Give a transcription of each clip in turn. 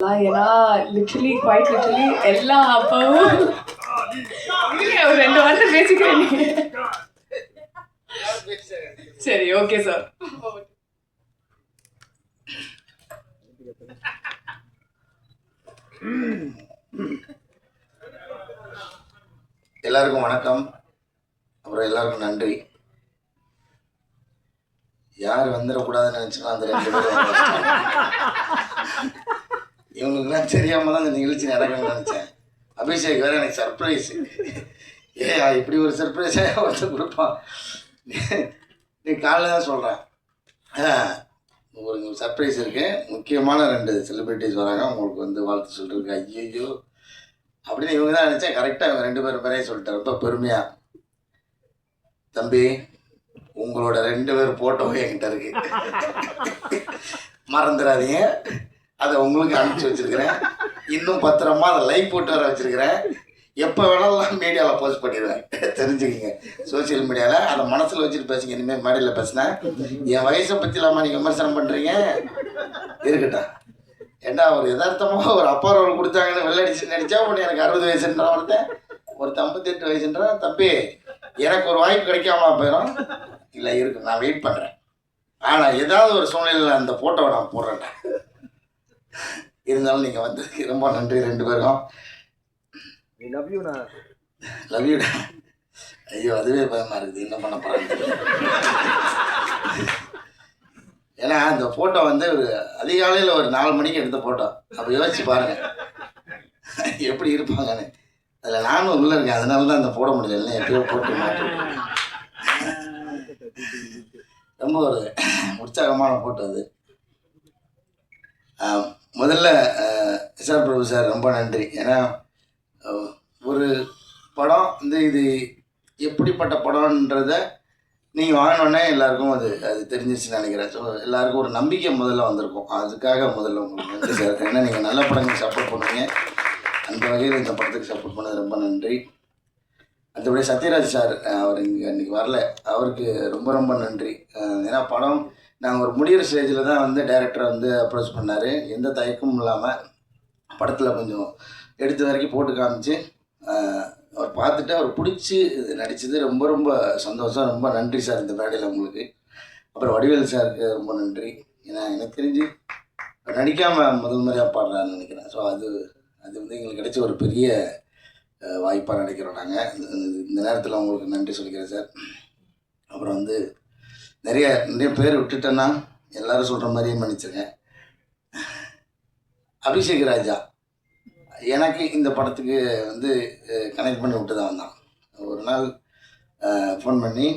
ஏன்னா literally quite literally எல்லா அப்பாவும் ஒரு ரெண்டு வாரத்தை பேசிக்கிறேன் சரி ஓகே சார் எல்லாருக்கும் வணக்கம். அப்புறம் எல்லாருக்கும் நன்றி. யார் வந்துடக்கூடாதுன்னு நினச்சுன்னா அந்த ரெண்டு இவங்களுக்குலாம் தெரியாமல் தான் இந்த நிகழ்ச்சி நடக்கணும்னு நினச்சேன். அபிஷேக் வேறு எனக்கு சர்ப்ரைஸ் ஏ இப்படி ஒரு சர்ப்ரைஸே ஒருத்தர் கொடுப்பான். நீ காலைல தான் சொல்கிறேன் ஒரு சர்ப்ரைஸ் இருக்குது முக்கியமான ரெண்டு செலிப்ரிட்டிஸ் வராங்க. உங்களுக்கு வந்து வாழ்த்து சொல்லிருக்கு ஐயோ அப்படின்னு இவங்க தான் நினச்சேன். கரெக்டாக இவங்க ரெண்டு பேரும் பேரையும் சொல்லிட்டேன் ரொம்ப பெருமையாக தம்பி உங்களோட ரெண்டு பேர் ஃபோட்டோவும் என்கிட்ட இருக்கு. மறந்துடாதீங்க. அதை உங்களுக்கு அனுப்பிச்சி வச்சிருக்கிறேன். இன்னும் பத்திரமா அதை லைவ் போட்டு வர வச்சிருக்கிறேன். எப்போ வேணாலும் மீடியாவில் போஸ்ட் பண்ணிடுவேன். தெரிஞ்சுக்கிங்க. சோஷியல் மீடியாவில் அதை மனசில் வச்சுட்டு பேசுங்க. இனிமேல் மேடையில் பேசினேன் என் வயசை பற்றி இல்லாமல் நீங்கள் விமர்சனம் பண்ணுறீங்க இருக்கட்டும். ஏண்டா ஒரு யதார்த்தமாக ஒரு அப்பா ரோல் கொடுத்தாங்கன்னு வெள்ளடிச்சு நடிச்சா உடனே எனக்கு அறுபது வயசுன்ற ஒருத்தன் ஒரு ஐம்பத்தெட்டு வயசுன்ற தம்பி எனக்கு ஒரு வாய்ப்பு கிடைக்காம போயிடும் இல்லை இருக்கு. நான் வெயிட் பண்ணுறேன் ஆனால் ஏதாவது ஒரு சூழ்நிலையில் அந்த ஃபோட்டோவை நான் போடுறேன்டா. இருந்தாலும் நீங்கள் வந்ததுக்கு ரொம்ப நன்றி ரெண்டு பேருக்கும். லவ் யூ நான் லவ் யூ ஐயோ அதுவே பயமாக இருக்குது. என்ன பண்ண போகிறாங்க ஏன்னா அந்த ஃபோட்டோ வந்து ஒரு அதிகாலையில் ஒரு நாலு மணிக்கு எடுத்த ஃபோட்டோ அப்போ யோசிச்சு பாருங்க. எப்படி இருப்பாங்கன்னு. அதில் நானும் உள்ளே இருக்கேன். அதனால தான் அந்த போட முடியல. இல்லை எப்பயோ போட்டு மாட்டி விட்டுருக்கேன். ரொம்ப ஒரு உற்சாகமான ஃபோட்டோ அது. முதல்ல எஸ்ஆர் பிரபு சார் ரொம்ப நன்றி. ஏன்னா ஒரு படம் வந்து இது எப்படிப்பட்ட படம்ன்றத நீங்கள் வாங்கினோடனே எல்லாருக்கும் அது அது தெரிஞ்சிருச்சுன்னு நினைக்கிறேன். ஸோ எல்லாருக்கும் ஒரு நம்பிக்கை முதல்ல வந்திருக்கும். அதுக்காக முதல்ல உங்களுக்கு நன்றி சார். ஏன்னா நீங்கள் நல்ல படங்களுக்கு சப்போர்ட் பண்ணுவீங்க. அந்த வகையில் இந்த படத்துக்கு சப்போர்ட் பண்ணது ரொம்ப நன்றி. மற்றபடி சத்யராஜ் சார் அவர் இங்கே அன்றைக்கி வரல. அவருக்கு ரொம்ப ரொம்ப நன்றி. ஏன்னா படம் நாங்கள் ஒரு முடிகிற ஸ்டேஜில் தான் வந்து டைரக்டர் வந்து அப்ரோச் பண்ணார். எந்த தயக்கமும் இல்லாமல் படத்தில் கொஞ்சம் எடுத்த வரைக்கும் போட்டு காமிச்சு அவர் பார்த்துட்டு அவர் பிடிச்சி நடித்தது ரொம்ப ரொம்ப சந்தோஷம். ரொம்ப நன்றி சார் இந்த மேடையில் உங்களுக்கு. அப்புறம் வடிவேல் சாருக்கு ரொம்ப நன்றி. ஏன்னா எனக்கு தெரிஞ்சு நடிக்காமல் முதல் முறையாக பாடுறாருன்னு நினைக்கிறேன். ஸோ அது அது வந்து எங்களுக்கு கிடைச்ச ஒரு பெரிய வாய்ப்பாக நினைக்கிறோம் நாங்கள் இந்த நேரத்தில் உங்களுக்கு நன்றி சொல்லிக்கிறேன் சார். அப்புறம் வந்து நிறைய நிறைய பேர் விட்டுட்டேன்னா எல்லாரும் சொல்கிற மாதிரியே மன்னிச்சிருங்க. அபிஷேக் ராஜா எனக்கு இந்த படத்துக்கு வந்து கனெக்ட் பண்ணி விட்டு தான். வந்தான் ஒரு நாள் ஃபோன் பண்ணி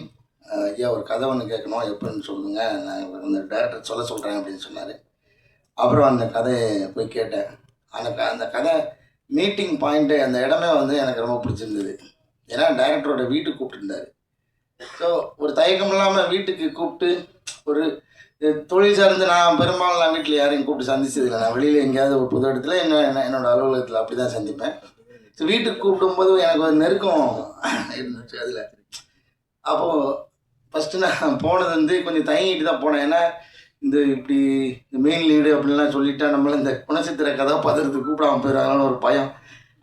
ஐயா ஒரு கதை ஒன்று கேட்கணும் எப்படின்னு சொல்லுங்க நான் அந்த டேரக்டர் சொல்ல சொல்கிறேன் அப்படின்னு சொன்னார். அப்புறம் அந்த கதையை போய் கேட்டேன். அந்த க அந்த கதை மீட்டிங் பாயிண்ட்டு அந்த இடமே வந்து எனக்கு ரொம்ப பிடிச்சிருந்தது. ஏன்னா டேரக்டரோட வீட்டுக்கு கூப்பிட்டுருந்தாரு. ஸோ ஒரு தயக்கம் இல்லாமல் வீட்டுக்கு கூப்பிட்டு ஒரு தொழில் சார்ந்து நான் பெரும்பாலும் நான் வீட்டில் யாரையும் கூப்பிட்டு சந்திச்சதில்லை நான் வெளியில் எங்கேயாவது ஒரு புது இடத்துல என்ன என்ன- என்னோட அலுவலகத்தில் அப்படி தான் சந்திப்பேன். ஸோ வீட்டுக்கு கூப்பிடும்போது எனக்கு ஒரு நெருக்கம் இருந்துச்சு அதில். அப்போது ஃபஸ்ட்டு நான் போனது வந்து கொஞ்சம் தயங்கிட்டு தான் போனேன். ஏன்னா இந்த இப்படி இந்த மெயின் லீடு அப்படின்லாம் சொல்லிட்டா நம்மள இந்த குணச்சித்திர கதாபாத்திரத்துக்கு கூப்பிடாம போயிடுறாங்கன்னு ஒரு பயம்.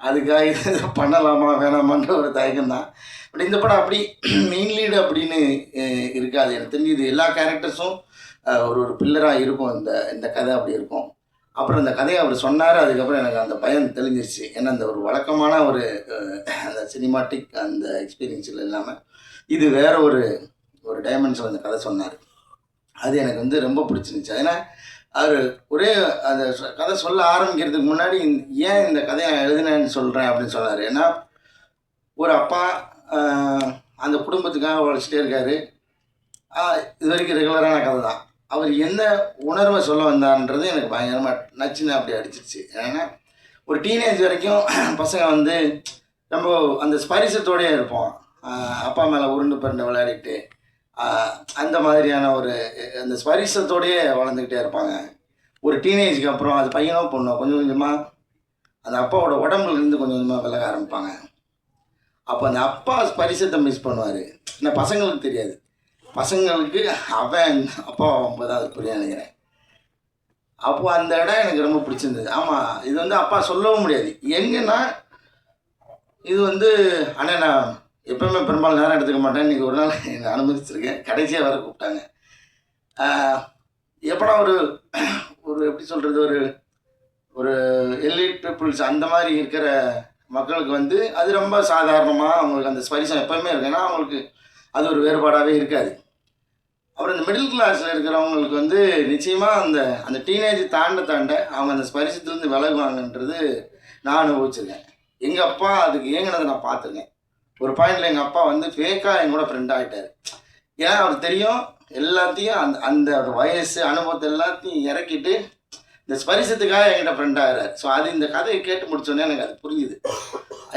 அதுக்காக இது பண்ணலாமா வேணாமான்ற ஒரு தயக்கம் தான் பட் இந்த படம் அப்படி மெயின் லீடு அப்படின்னு இருக்காது எனக்கு தெரிஞ்சு இது எல்லா கேரக்டர்ஸும் ஒரு ஒரு பில்லராக இருக்கும். இந்த இந்த கதை அப்படி இருக்கும். அப்புறம் இந்த கதையை அவர் சொன்னார் அதுக்கப்புறம் எனக்கு அந்த பயம் தெளிஞ்சிருச்சு. ஏன்னா அந்த ஒரு வழக்கமான ஒரு அந்த சினிமாட்டிக் அந்த எக்ஸ்பீரியன்ஸில் இல்லாமல் இது வேற ஒரு ஒரு டைமென்ஷன் அந்த கதை சொன்னார். அது எனக்கு வந்து ரொம்ப பிடிச்சிருந்துச்சு. ஏன்னா அவர் ஒரே அந்த கதை சொல்ல ஆரம்பிக்கிறதுக்கு முன்னாடி ஏன் இந்த கதையை நான் எழுதினேன்னு சொல்கிறேன் அப்படின்னு சொன்னார். ஏன்னா ஒரு அப்பா அந்த குடும்பத்துக்காக உழைச்சிட்டே இருக்காரு. இது வரைக்கும் ரெகுலரான கதை தான். அவர் என்ன உணர்வை சொல்ல வந்தார்ன்றது எனக்கு பயங்கரமாக நச்சுன்னு அப்படி அடிச்சிருச்சு. ஏன்னா ஒரு டீனேஜ் வரைக்கும் பசங்க வந்து ரொம்ப அந்த ஸ்பரிசத்தோடயே இருப்போம். அப்பா மேலே உருண்டு பிறண்டு விளையாடிட்டு. அந்த மாதிரியான ஒரு அந்த ஸ்பரிசத்தோடையே வளர்ந்துக்கிட்டே இருப்பாங்க. ஒரு டீனேஜுக்கு அப்புறம் அது பையனோ பொண்ணோ கொஞ்சம் கொஞ்சமாக அந்த அப்பாவோட உடம்புல இருந்து கொஞ்சம் கொஞ்சமாக விலக ஆரம்பிப்பாங்க. அப்போ அந்த அப்பா ஸ்பரிசத்தை மிஸ் பண்ணுவார். ஏன்னா பசங்களுக்கு தெரியாது. பசங்களுக்கு அவன் அப்பா ஆகும்போது அது புரிய நினைக்கிறேன். அப்போது அந்த இடம் எனக்கு ரொம்ப பிடிச்சிருந்தது. ஆமாம் இது வந்து அப்பா சொல்லவும் முடியாது. எங்கன்னா இது வந்து அண்ணன் நான் எப்பவுமே பெரும்பாலும் நேரம் எடுத்துக்க மாட்டேன். இன்றைக்கி ஒரு நாள் என்னை அனுமதிச்சிருக்கேன். கடைசியாக வர கூப்பிட்டாங்க. எப்படா ஒரு ஒரு எப்படி சொல்கிறது ஒரு ஒரு எலிட் பீப்புள்ஸ் அந்த மாதிரி இருக்கிற மக்களுக்கு வந்து அது ரொம்ப சாதாரணமாக அவங்களுக்கு அந்த ஸ்பரிசம் எப்போவுமே இருக்கு ஏன்னா அவங்களுக்கு அது ஒரு வேறுபாடாகவே இருக்காது. அப்புறம் இந்த மிடில் கிளாஸில் இருக்கிறவங்களுக்கு வந்து நிச்சயமாக அந்த அந்த டீனேஜ் தாண்ட தாண்ட அவங்க அந்த ஸ்பரிசத்துலேருந்து விலகுவாங்கன்றது நான் அனுபவிச்சிருக்கேன். எங்கள் அப்பா அதுக்கு ஏங்கினதை நான் பார்த்துருக்கேன். ஒரு பாயிண்டில் எங்கள் அப்பா வந்து ஃபேக்காக என் கூட ஃப்ரெண்ட் ஆகிட்டார் ஏன்னா அவர் தெரியும் எல்லாத்தையும் அந்த அந்த வயசு அனுபவத்தை எல்லாத்தையும் இறக்கிட்டு இந்த ஸ்பரிசத்துக்காக என்கிட்ட ஃப்ரெண்ட் ஆகிறார். ஸோ அது இந்த கதையை கேட்டு முடிச்சோடனே எனக்கு அது புரிஞ்சுது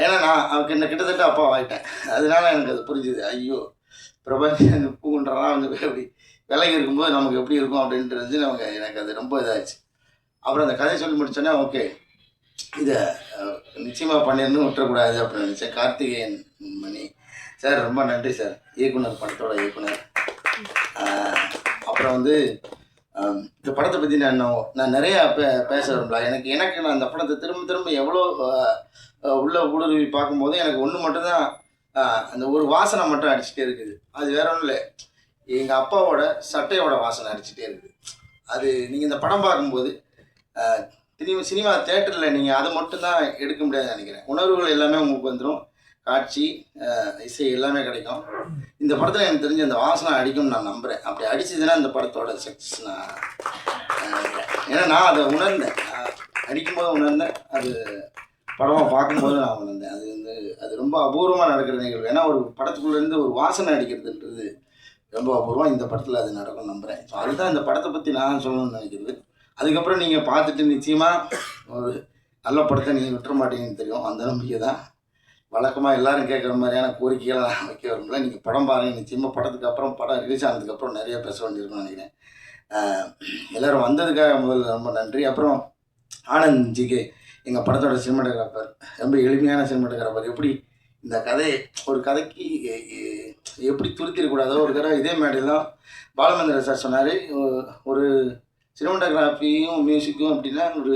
ஏன்னா நான் அவருக்கு என்ன கிட்டத்தட்ட அப்பா ஆகிட்டேன் அதனால எனக்கு அது புரிஞ்சுது. ஐயோ பிரபஞ்சம் பூன்றலாம் வந்து அப்படி விலகி இருக்கும்போது நமக்கு எப்படி இருக்கும் அப்படின்றது நமக்கு எனக்கு அது ரொம்ப இதாச்சு. அப்புறம் அந்த கதையை சொல்லி முடிச்சோன்னே ஓகே இதை நிச்சயமாக பண்ணிடணும் விட்டுறக்கூடாது அப்படின்னு நினச்சேன். கார்த்திகேயன் மணி. சார் ரொம்ப நன்றி சார். இயக்குனர் படத்தோட இயக்குனர். அப்புறம் வந்து இந்த படத்தை பற்றி நான் நான் நிறையா பே பேச விரும்பல. எனக்கு எனக்கு நான் அந்த படத்தை திரும்ப திரும்ப எவ்வளோ உள்ள ஊடுருவி பார்க்கும்போது எனக்கு ஒன்று மட்டும்தான் அந்த ஒரு வாசனை மட்டும் அடிச்சுட்டே இருக்குது. அது வேற ஒன்றும் இல்லை. எங்கள் அப்பாவோட சட்டையோட வாசனை அடிச்சுட்டே இருக்குது. அது நீங்கள் இந்த படம் பார்க்கும்போது சினிமா சினிமா தேட்டரில் நீங்கள் அதை மட்டும்தான் எடுக்க முடியாதுன்னு நினைக்கிறேன். உணர்வுகள் எல்லாமே உங்களுக்கு வந்துடும் காட்சி இசை எல்லாமே கிடைக்கும். இந்த படத்தில் எனக்கு தெரிஞ்ச அந்த வாசனை அடிக்கும்னு நான் நம்புகிறேன் அப்படி அடிச்சதுன்னா இந்த படத்தோட சக்ஸஸ் நான் ஏன்னா நான் அதை உணர்ந்தேன். அடிக்கும்போது உணர்ந்தேன். அது படமாக பார்க்கும்போது நான் உணர்ந்தேன். அது வந்து அது ரொம்ப அபூர்வமாக நடக்கிற நிகழ்வு. ஏன்னா ஒரு படத்துக்குள்ளேருந்து ஒரு வாசனை அடிக்கிறதுன்றது ரொம்ப அபூர்வம். இந்த படத்தில் அது நடக்கும் நம்புகிறேன் ஸோ அதுதான் இந்த படத்தை பற்றி நான் சொல்லணும்னு நினைக்கிறது. அதுக்கப்புறம் நீங்கள் பார்த்துட்டு நிச்சயமாக ஒரு நல்ல படத்தை நீங்கள் விட்டுற மாட்டீங்கன்னு தெரியும். அந்த நம்பிக்கை தான். வழக்கமாக எல்லாரும் கேட்குற மாதிரியான கோரிக்கைகளை நான் வைக்க விரும்பல. நீங்கள் படம் பாருங்கள் நிச்சயமாக படத்துக்கு அப்புறம் படம் ரிலீஸ் ஆனதுக்கப்புறம் நிறைய பேச வேண்டியிருக்கும்னு நினைக்கிறேன். எல்லோரும் வந்ததுக்காக முதல்ல ரொம்ப நன்றி. அப்புறம் ஆனந்த் ஜிகே எங்கள் படத்தோட சினிமாட்டோகிராஃபர் ரொம்ப எளிமையான சினிமாட்டோகிராஃபர். எப்படி இந்த கதையை ஒரு கதைக்கு எப்படி துருத்திடக்கூடாதோ ஒரு தடவை இதே மேடையெல்லாம் பாலமந்திர சார் சொன்னார். ஒரு சினிமாட்டோகிராஃபியும் மியூசிக்கும் அப்படின்னா ஒரு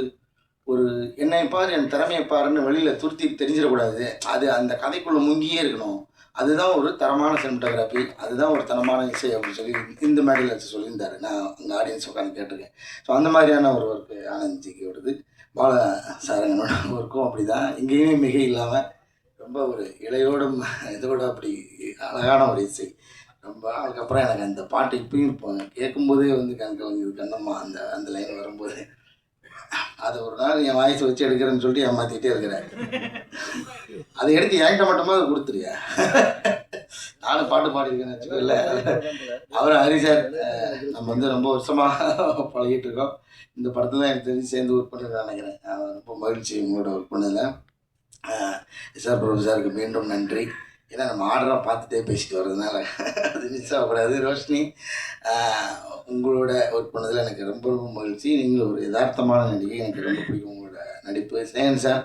ஒரு என்னை பாரு என் திறமையை பாருன்னு வெளியில் துருத்தி தெரிஞ்சிடக்கூடாது. அது அந்த கதைக்குள்ளே முங்கியே இருக்கணும். அதுதான் ஒரு தரமான சினிமாட்டோகிராஃபி. அதுதான் ஒரு தரமான இசை அப்படின்னு சொல்லி இந்த மேடையில் வச்சு சொல்லியிருந்தாரு. நான் அங்கே ஆடியன்ஸ் உட்காந்து கேட்டிருக்கேன். ஸோ அந்த மாதிரியான ஒரு ஒர்க்கு ஆனந்த் விடுது பால சாரங்கனோட ஒர்க்கும் அப்படி தான் இங்கேயுமே மிக இல்லாமல் ரொம்ப ஒரு இலையோடும் இதோட அப்படி அழகான ஒரு இசை. ரொம்ப அதுக்கப்புறம் எனக்கு அந்த பாட்டு இப்பயும் இருப்பாங்க. கேட்கும்போதே வந்து கணக்கு வந்து கண்ணம்மா அந்த அந்த லைன் வரும்போது. அதை ஒரு நாள் என் வாய்ஸ் வச்சு எடுக்கிறேன்னு சொல்லிட்டு ஏமாற்றிக்கிட்டே இருக்கிறாரு அதை எடுத்து என்கிட்ட மட்டுமா அதை கொடுத்துருயா நானும் பாட்டு பாடியிருக்கேன்னு வச்சுக்கோல்ல அவர் ஹரி சார் நம்ம வந்து ரொம்ப வருஷமாக பழகிட்டு இருக்கோம். இந்த படத்தில் எனக்கு தெரிஞ்சு சேர்ந்து ஒர்க் பண்ணுறது நினைக்கிறேன். ரொம்ப மகிழ்ச்சி உங்களோட ஒர்க் பண்ணதில். சார் பிரபு சாருக்கு மீண்டும் நன்றி. ஏன்னா நம்ம ஆர்டராக பார்த்துட்டே பேசிட்டு வர்றதுனால அது மிஸ் ஆகக்கூடாது. ரோஷினி உங்களோட ஒர்க் பண்ணதில் எனக்கு ரொம்ப ரொம்ப மகிழ்ச்சி. நீங்கள் ஒரு யதார்த்தமான நடிகை. எனக்கு ரொம்ப பிடிக்கும் உங்களோட நடிப்பு. சேகன் சார்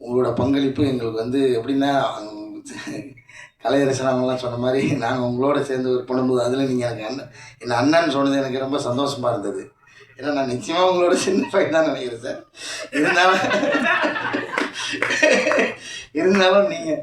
உங்களோட பங்களிப்பு எங்களுக்கு வந்து எப்படின்னா கலையரசன் சொன்ன மாதிரி நாங்கள் உங்களோட சேர்ந்து ஒர்க் பண்ணும்போது அதில் நீங்கள் எனக்கு அண்ணன் என் அண்ணன் சொன்னது எனக்கு ரொம்ப சந்தோஷமாக இருந்தது. ஏன்னா நான் நிச்சயமாக உங்களோட சின்ன பையன் தான் நினைக்கிறேன் சார். இருந்தாலும் இருந்தாலும் நீங்கள்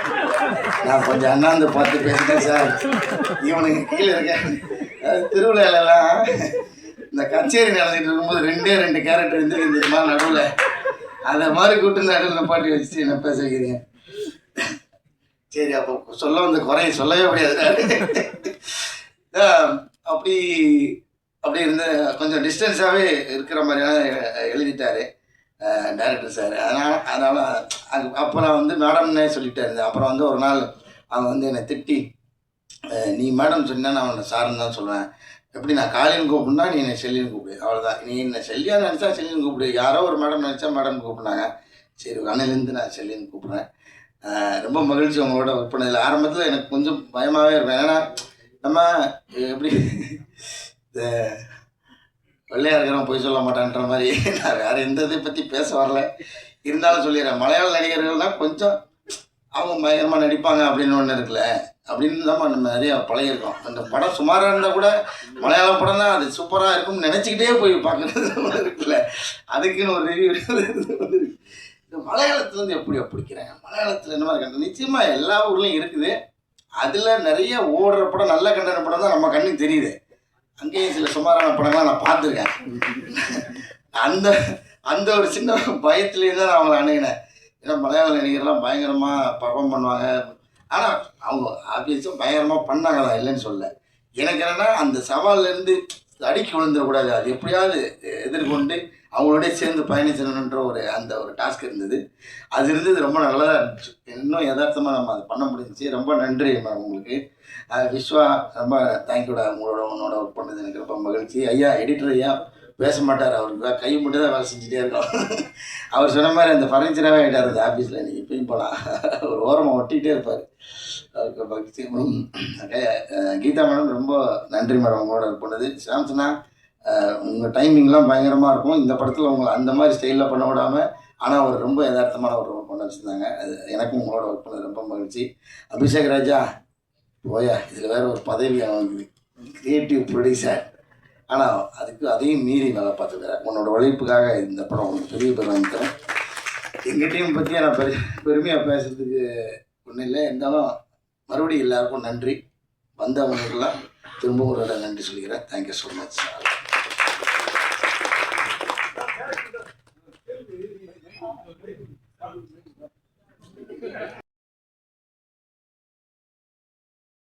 நான் கொஞ்சம் அண்ணாந்து பார்த்து பேசிட்டேன் சார். இவனுக்கு கீழே இருக்க அஹ், திருவிழாலெல்லாம் இந்த கச்சேரி நடந்துட்டு இருக்கும்போது ரெண்டே ரெண்டு கேரக்டர் இருந்து இந்த மாதிரி நடுவில்? அதை மாதிரி கூட்டு நடுவில் பாட்டி வச்சுட்டு என்ன பேச வைக்கிறீங்க சரி அப்போ சொல்ல வந்த குறைய சொல்லவே முடியாது அப்படி அப்படி இருந்த கொஞ்சம் டிஸ்டன்ஸாகவே இருக்கிற மாதிரியான எழுதிட்டாரு. டைரக்டர் சார் அதனால் அதனால் அது அப்போ நான் வந்து மேடம்னே சொல்லிகிட்டே இருந்தேன் அப்புறம் வந்து ஒரு நாள் அவங்க வந்து என்னை திட்டி நீ மேடம் சொன்னா நான் உன்னை சாருன்னு தான் சொல்லுவேன். எப்படி நான் காலின்னு கூப்பிடுனா நீ என்னை செல்லின்னு கூப்பிடு. அவ்வளோதான் நீ என்னை செல்லியா நினச்சா செல்லின்னு கூப்பிடு. யாரோ ஒரு மேடம் நினச்சா மேடம் கூப்பிடுனாங்க. சரி அன்னையிலேருந்து நான் செல்லின்னு கூப்பிட்றேன். ரொம்ப மகிழ்ச்சி உங்களோட ஒர்க் பண்ணதில். ஆரம்பத்தில் எனக்கு கொஞ்சம் பயமாகவே இருப்பேன் ஏன்னா நம்ம எப்படி இந்த வெள்ளையாக இருக்கிறவன் பொய் சொல்ல மாட்டான்ற மாதிரி. நான் வேற எந்த இதை பற்றி பேச வரல. இருந்தாலும் சொல்லிடுறேன். மலையாள நடிகர்கள்னால் கொஞ்சம் அவங்க பயங்கரமாக நடிப்பாங்க அப்படின்னு ஒன்று இருக்குல்ல. அப்படின்னு தான் நம்ம நிறைய பழகிருக்கோம் அந்த படம் சுமாராக இருந்தால் கூட மலையாள படம் தான் அது சூப்பராக இருக்கும்னு நினச்சிக்கிட்டே போய் பார்க்குறது ஒன்று இருக்குல்ல. அதுக்குன்னு ஒரு ரிவ்யூ இந்த மலையாளத்துலேருந்து எப்படி பிடிக்கிறேன் மலையாளத்தில் என்ன மாதிரி நிச்சயமாக எல்லா ஊர்லேயும் இருக்குது. அதில் நிறைய ஓடுற படம் நல்ல கண்டன படம் தான் நம்ம கண்ணுக்கு தெரியுது. அங்கேயும் சில சுமாரான படங்கள்லாம் நான் பார்த்துருக்கேன். அந்த அந்த ஒரு சின்ன பயத்துலேயே தான் நான் அவங்கள அணுகினேன். ஏன்னா மலையாள நடிகர்லாம் பயங்கரமாக பர்ஃபார்ம் பண்ணுவாங்க. ஆனால் அவங்க ஆப்வியஸும் பயங்கரமாக பண்ணாங்க இல்லைன்னு சொல்ல எனக்கு என்னென்னா அந்த சவால்லேருந்து அடிக்கி விழுந்துடக்கூடாது. அது எப்படியாவது எதிர்கொண்டு அவங்களோட சேர்ந்து பயணிச்சணுன்ற ஒரு அந்த ஒரு டாஸ்க் இருந்தது. அது இருந்தது ரொம்ப நல்லதாக இருந்துச்சு. இன்னும் யதார்த்தமாக நம்ம அதை பண்ண முடிஞ்சுச்சு. ரொம்ப நன்றி மேம் உங்களுக்கு. விஸ்வா ரொம்ப தேங்க்யூடா உங்களோட உன்னோட ஒர்க் பண்ணது எனக்கு ரொம்ப மகிழ்ச்சி. ஐயா எடிட்டர் ஐயா பேச மாட்டார் அவருக்கு கை மட்டும் தான் வேலை செஞ்சுட்டே இருக்கோம் அவர் சொன்ன மாதிரி அந்த ஃபர்னிச்சராகவே ஆகிட்டார் அந்த ஆஃபீஸில் நீங்கள் இப்பயும் போகலாம் ஒரு ஓரமாக ஒட்டிக்கிட்டே இருப்பார். அவருக்கு பக்தி. கீதா மேடம் ரொம்ப நன்றி மேடம் உங்களோட பண்ணது. சாம்சனா உங்கள் டைமிங்லாம் பயங்கரமாக இருக்கும். இந்த படத்தில் உங்களை அந்த மாதிரி ஸ்டைலில் பண்ண விடாமல் ஆனால் அவர் ரொம்ப யதார்த்தமான ஒரு பண்ண வச்சுருந்தாங்க. அது எனக்கும் உங்களோட ஒர்க் பண்ணது ரொம்ப மகிழ்ச்சி. அபிஷேக் ராஜா போயா. இதில் வேறு ஒரு பதவி அவனுக்கு கிரியேட்டிவ் ப்ரொடியூசர் ஆனால் அதுக்கு அதையும் மீறி வேலை பார்த்துக்கிற உன்னோட உழைப்புக்காக இந்த படம் உனக்கு பெரிய பேர் தரேன். எங்கள் டீம் பற்றி நான் பெரு பெருமையாக பேசுகிறதுக்கு ஒன்றும் இல்லை. இருந்தாலும் மறுபடியும் எல்லாருக்கும் நன்றி. வந்தவங்களுக்கெல்லாம் திரும்பவும் ஒரு நன்றி சொல்லிக்கிறேன். Thank you so much